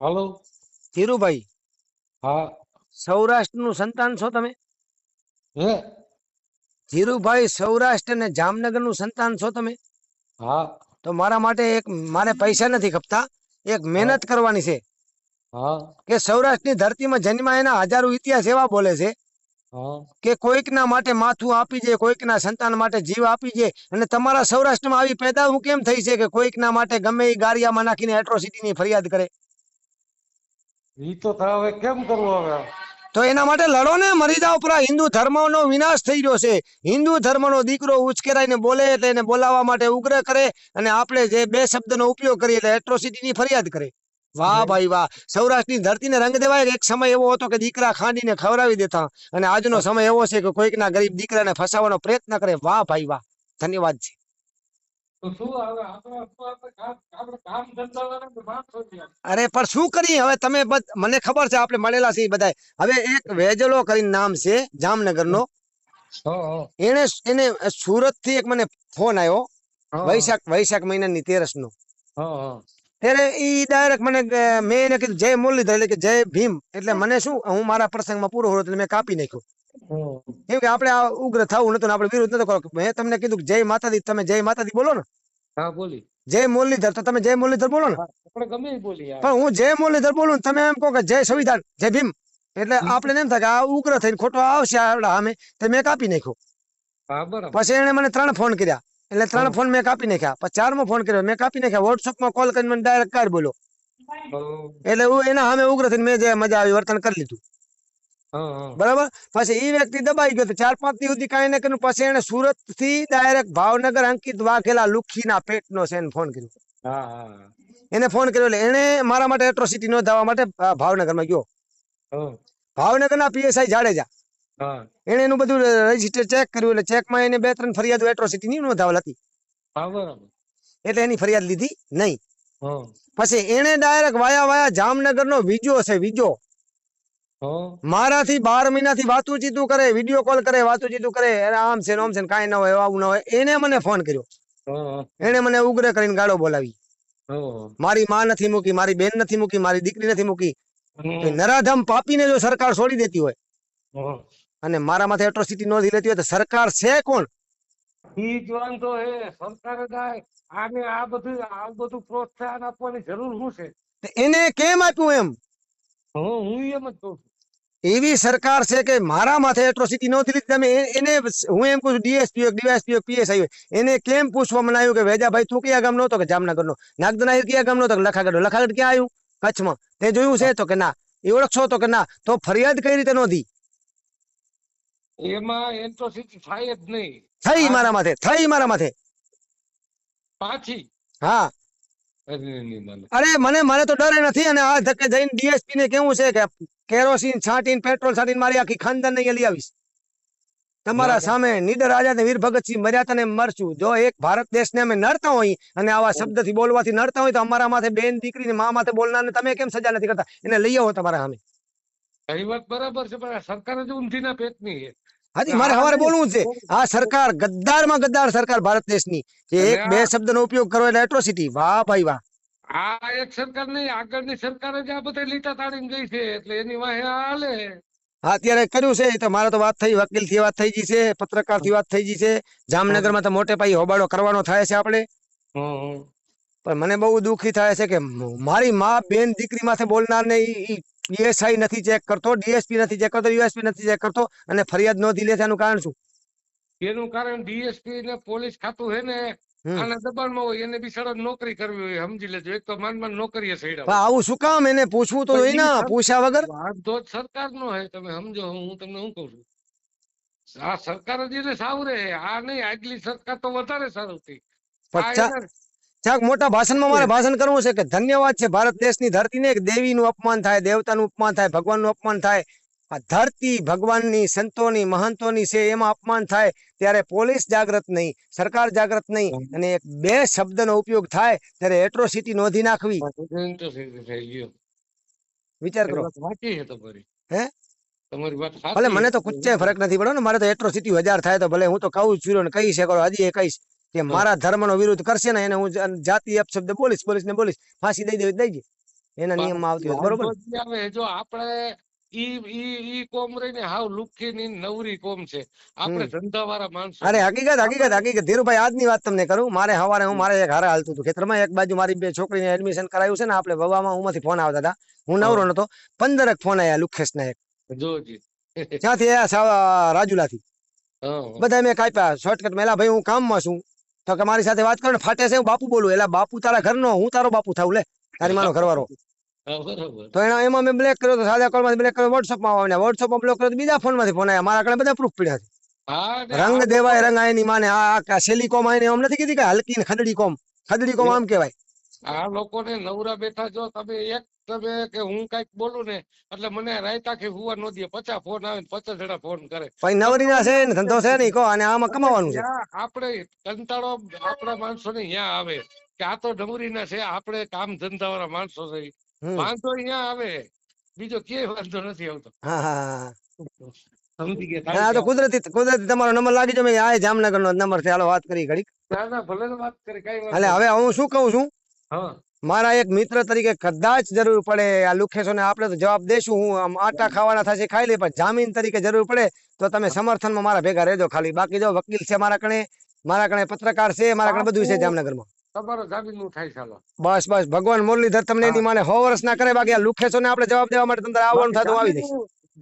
હાલો. ધીરુભાઈ હા. સૌરાષ્ટ્રનું સંતાન છો તમે? હે? ધીરુભાઈ સૌરાષ્ટ્ર અને જામનગરનું સંતાન છો તમે? હા. તો મારા માટે એક મારે પૈસા નથી ખપતા. એક મહેનત કરવાની છે. હા. કે સૌરાષ્ટ્રની ધરતીમાં જન્મા એના હજારો ઇતિહાસ એવા બોલે છે કે કે કોઈકના માટે માથું આપી છે કોઈકના સંતાન માટે જીવ આપી છે અને તમારા સૌરાષ્ટ્રમાં આવી પેદા હું કેમ થઈ છે કે કોઈકના માટે ગમે એ ગારિયામાં નાખીને એટ્રોસિટીની ફરિયાદ કરે? ઈ તો થાય હવે કેમ કરવું હવે? તો એના માટે લડો ને મરી જાઓ પૂરા હિન્દુ ધર્મનો વિનાશ થઈ રહ્યો છે. હિન્દુ ધર્મનો દીકરો ઉચકેરાઈને બોલે એટલે એને બોલાવવા માટે ઉગ્ર કરે અને આપણે જે બે શબ્દનો ઉપયોગ કરીએ એટલે એટ્રોસિટીની ફરિયાદ કરે. વાહ ભાઈ વાહ. સૌરાષ્ટ્રની ધરતીને રંગ દેવાય એક સમય એવો હતો કે દીકરા ખાંડીને ખવડાવી દેતા. અને આજનો સમય એવો છે કે કોઈકના ગરીબ દીકરાને ફસાવવાનો પ્રયત્ન કરે. વાહ ભાઈ વાહ. ધન્યવાદ છે. અરે પણ શું કરીએ? હવે તમે મને ખબર છે આપણે મળેલા છીએ બધા હવે એક વેજલો કરીને નામ છે જામનગરનો. હા, હા, એને એને સુરતથી એક મને ફોન આવ્યો વૈશાખ વૈશાખ વૈશાખ મહિનાની તેરસ નો. ત્યારે ઈ ડાયરેક્ટ મને મેં એને કીધું જય મુરલીધર એટલે કે જય ભીમ. એટલે મને શું હું મારા પ્રસંગમાં પૂરો હોય એટલે મેં કાપી નાખ્યું. કેમ કે આપણે આ ઉગ્ર થવું નતું આપણે વિરોધ નતો કરો મેં તમને કીધું જય માતાજી તમે જય માતાજી બોલો ને. હા બોલી. જય મુરલીધર તો તમે જય મુરલીધર બોલો ને. આપણે ગમે બોલી પણ હું જય મુરલીધર બોલું ને તમે એમ કહો કે જય સંવિધાન જય ભીમ. એટલે આપણે એમ થાય કે આ ઉગ્ર થઈને ખોટો આવશે આપણા સામે. તો મેં કાપી નાખ્યું. પછી એને મને ત્રણ ફોન કર્યા. એટલે ત્રણ ફોન મેં કાપી નાખ્યા. પછી ચારમો ફોન કર્યો. મેં કાપી નાખ્યા. વોટ્સઅપમાં કોલ કરીને મને ડાયરેક્ટ કાર બોલો. એટલે હું એના સામે ઉગ્ર થઈને મેં જે મજા આવી વર્તન કરી લીધું. બરાબર? પછી એ વ્યક્તિ દબાઈ ગયો ચાર પાંચ દિવસ સુધી કાંઈ ન કર્યું. પછી એને સુરતથી ડાયરેક્ટ ભાવનગર અંકિત વાઘેલા લુખીના પેટનો છે એને ફોન કર્યો. એને ફોન કર્યો એટલે એને મારા માટે એટ્રોસિટી નોંધાવવા માટે ભાવનગર ભાવનગરમાં ગયો. હા, ભાવનગરના પીએસઆઈ જાડેજા. એને એનું બધું રજિસ્ટર ચેક કર્યું એટલે ચેકમાં એને બે ત્રણ ફરિયાદો એટ્રોસિટી ની નોંધાવેલ હતી. એટલે એની ફરિયાદ લીધી નહીં. પછી એને ડાયરેક્ટ વાયા વાયા જામનગરનો વિજો છે વિજો મારાથી બાર મહિનાથી વાતું ચીતું કરે વીડિયો કોલ કરે વાતું ચીતું કરે આમ છે ને આમ છે ને કાંઈ ન હોય આવું ના હોય એને મને ફોન કર્યો. એને મને ઉગ્ર કરીને ગાળો બોલાવી. મારી માં નથી મૂકી મારી બેન નથી મૂકી મારી દીકરી નથી મૂકી. નરાધમ પાપીને જો સરકાર છોડી દેતી હોય. અને મારા માથે એટ્રોસિટી નોંધી લેતી હોય તો સરકાર છે કોણ? ઈ તો હે સરકારે આને આ બધું આ બધું પ્રોત્સાહન આપવાની જરૂર શું છે? એને કેમ આપ્યું એમ? હું હું એમ જ કહું એવી સરકાર છે કે મારા માથે એટ્રોસિટી નોંધી લીધી તમે એને હું એમ કહું ડીએસપી ડીવાયસપી પીએસઆઈ એને કેમ પૂછવામાં આવ્યું કે વેજાભાઈ તું કયા ગામનો હતો કે જામનગરનો? નાગદના કયા ગામનો હતો કે લખાગઢ લખાગઢ ક્યાં આવ્યું? કચ્છમાં. તે જોયું છે તો કે ના. એ ઓળખશો તો કે ના. તો ફરિયાદ કઈ રીતે નોંધી. એમાં એન્ટ્રોસિટી થાય જ નહીં. થઈ મારા માથે થઈ મારા માથે. પાછી? હા. અરે મને મને તો ડરે નથી અને આ ધક્કે જઈને ડીએસપી ને કેવું છે કે કેરોસીન છાંટીને પેટ્રોલ છાંટીને મારી આખી ખાનદાન ને લઈ આવીશ. તમારા ના, ના. સામે નીડર આઝાદ વીર ભગતસિંહ મર્યા તને મરશું. જો એક ભારત દેશ ને અમે નડતા હોય અને આવા શબ્દથી બોલવાથી નડતા હોય તો અમારા માથે બેન દીકરીને મા માથે બોલનારને તમે કેમ સજા નથી કરતા? એને લઈ આવો તમારા સામે. એ વાત બરાબર છે પણ આ સરકાર જ ઊંધીના પેટની છે. હાજી મારે હવારે બોલવું છે. આ સરકાર ગદ્દારમાં ગદ્દાર સરકાર ભારત દેશની. જે એક બે શબ્દનો ઉપયોગ કરો એટલે એટ્રોસિટી વાહ ભાઈ વાહ. આ એક સરકાર નહીં આગળની સરકાર જ આ બધા લીટા તાળીને ગઈ છે એટલે એની વાહે હાલે. હા અત્યારે કર્યું છે તો મારે તો વાત થઈ વકીલથી વાત થઈ ગઈ છે પત્રકારથી વાત થઈ ગઈ છે. જામનગરમાં તો મોટે પાયે હોબાળો કરવાનો થાય છે આપણે. પણ મને બહુ દુઃખી થાય છે કે મારી માં બેન દીકરી માથે બોલનાર ને પીએસઆઈ નથી ચેક કરતો ડીએસપી નથી ચેક કરતો યુએસપી નથી ચેક કરતો અને ફરિયાદ નોંધી લે છે એનું કારણ શું? એનું કારણ ડીએસપી ને પોલીસ ખાતું હે ને. આના દબાણમાં હોય એને બિચારા નોકરી કરવી હોય સમજી લેજો. એક તો માન માન નોકરીએ સૈડા આવું શું કામ? એને પૂછવું તો જોઈએ ને પૂછ્યા વગર? વાંધો સરકાર નો હે તમે સમજો હું તમને શું કઉ છું? આ સરકાર જ એને સાવ રે આ નહીં આગલી સરકાર તો વધારે સારું હતી આ ચાક મોટા ભાષણમાં મારે ભાષણ કરવું છે કે ધન્યવાદ છે. ભારત દેશની ધરતીને એક દેવીનું અપમાન થાય દેવતાનું અપમાન થાય ભગવાનનું અપમાન થાય. આ ધરતી ભગવાનની સંતોની મહંતોની છે એમાં અપમાન થાય ત્યારે પોલીસ જાગૃત નહીં સરકાર જાગૃત નહીં અને એક બે શબ્દનો ઉપયોગ થાય ત્યારે એટ્રોસિટી નોંધી નાખવી. વિચાર કરો. હે? ભલે મને તો. કુચ્ચે ફરક નથી પડ્યો ને મારે તો એટ્રોસિટી હજાર થાય તો ભલે હું તો કહું છું ને કહી શકો હજી એ કહીશ. કે મારા ધર્મનો વિરોધ કરશે ને એને હું જાતિ અપશબ્દ બોલીશ પોલીસ ને બોલીશ ફાંસી દઈ દેવી દઈ એના નિયમમાં આવતી હોય બરોબર જ આપણે ઈ ઈ ઈ કોમ રહીને હાવ લુખ્ખી ની નવરી કોમ છે. આપણે ધંધા વાળા માણસો અરે હકીકત હકીકત હકીકત. ધીરુભાઈ આજની વાત તમને કરું. મારે હવારે હું મારે એક હારે હાલતું હતું. ખેતરમાં એક બાજુ મારી બે છોકરીને એડમિશન કરાયું છે ને આપણે વવામાં ઉમાંથી ફોન આવતા હતા. હું નવરો નતો. પંદરક ફોન આયા લુખેશ ના એક જોજી ક્યાંથી આયા સાવ રાજુલાથી. હા બધા મેં કાપ્યા. શોર્ટકટ મેલા ભાઈ હું કામમાં છું. તો કે મારી સાથે વાત કરો ને ફાટે છે હું બાપુ બોલું એટલે બાપુ તારા ઘરનો હું તારો બાપુ થાવ લે તારી મારો ઘરવાળો તો એના એમાં મેં બ્લેક કર્યો તો સાદા કોલમાંથી બ્લેક કર્યો વોટ્સઅપમાં આવ્યા વોટ્સઅપમાં બ્લોક કર્યો તો બીજા ફોનમાંથી ફોન આવ્યા મારા કણે બધા પ્રૂફ પડ્યા છે રંગ દેવાય રંગ આયની માને આ આ સેલી કોમ આયને એમ નથી કીધી કે હલકી ને ખદડી કોમ ખદડી કોમ આમ કહેવાય આ લોકોને નવરા બેઠા જો તમે એક તમે કે હું કંઈક બોલું ને એટલે મને રાયતા કે હુવા નો દે. પચાસ ફોન આવે ને પચાસ જણા ફોન કરે. પછી નવરીના છે ને ધંધો છે નહીં કો અને આમાં કમાવાનું છે. આપણે કંટાળો આપણા માણસો ને અહીંયા આવે કે આ તો ડમરીના છે આપણે કામ ધંધા વાળા માણસો છે. વાંધો અહીંયા આવે. બીજો કે વાંધો નથી આવતો. સમજી ગયા આ તો કુદરતી કુદરતી તમારો નંબર લાગી જો આ જામનગર નો નંબર છે. હાલો વાત કરી ના ના ભલે વાત કરી કઈ હવે હું શું કહું છું? મારા એક મિત્ર તરીકે કદાચ જરૂર પડે આ લુખેશોને આપણે તો જવાબ દેશું. હું આમ આટા ખાવાના થશે ખાઈ લે પણ જામીન તરીકે જરૂર પડે તો તમે સમર્થનમાં મારા ભેગા રહેજો ખાલી. બાકી જો વકીલ છે મારા કણે મારા કણે પત્રકાર છે મારા કણે બધું છે જામનગરમાં. તમારો જામીનનું થાય ચાલો બસ બસ. ભગવાન મુરલીધર તમને એની માને સો વર્ષ ના કરે બાકી આ લુખેશોને આપણે જવાબ દેવા માટે તમારે આવવાનું થતું આવી જઈશ.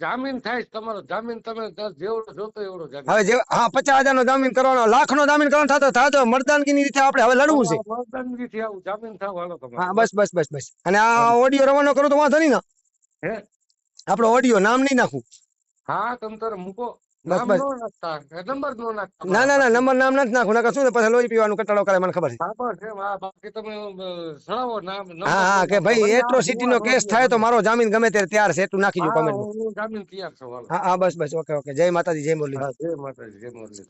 જામીન- થાય તમારો. જામીન તમે જેવડો જોતો એવડો જામીન. હવે જે હા પચાસ હજાર નો જામીન કરવાનો લાખ નો જામીન કરવાનો થતો થતો મર્દાનગીની રીતે આપણે હવે લડવું છે. મર્દાનગીથી આવું. જામીન થાવ હાલો તમારે. હા બસ બસ બસ બસ. અને આ ઓડિયો રવાનો કરો તો વાંધો નહીં ને? હે? આપણો ઓડિયો નામ નહીં નાખું. હા તમ તારે મૂકો. નો નો ના નંબર નામ નથી નાખું શું પછી લોહી પીવાનું કટાળો કરે મને ખબર છે. હા હા કે ભાઈ એટ્રોસિટી નો કેસ થાય તો મારો જામીન ગમે ત્યારે તૈયાર છે એટલું નાખી દઉં કમેન્ટ હા હા બસ બસ ઓકે ઓકે. જય માતાજી જય મુરલી. જય માતાજી જય મુરલી.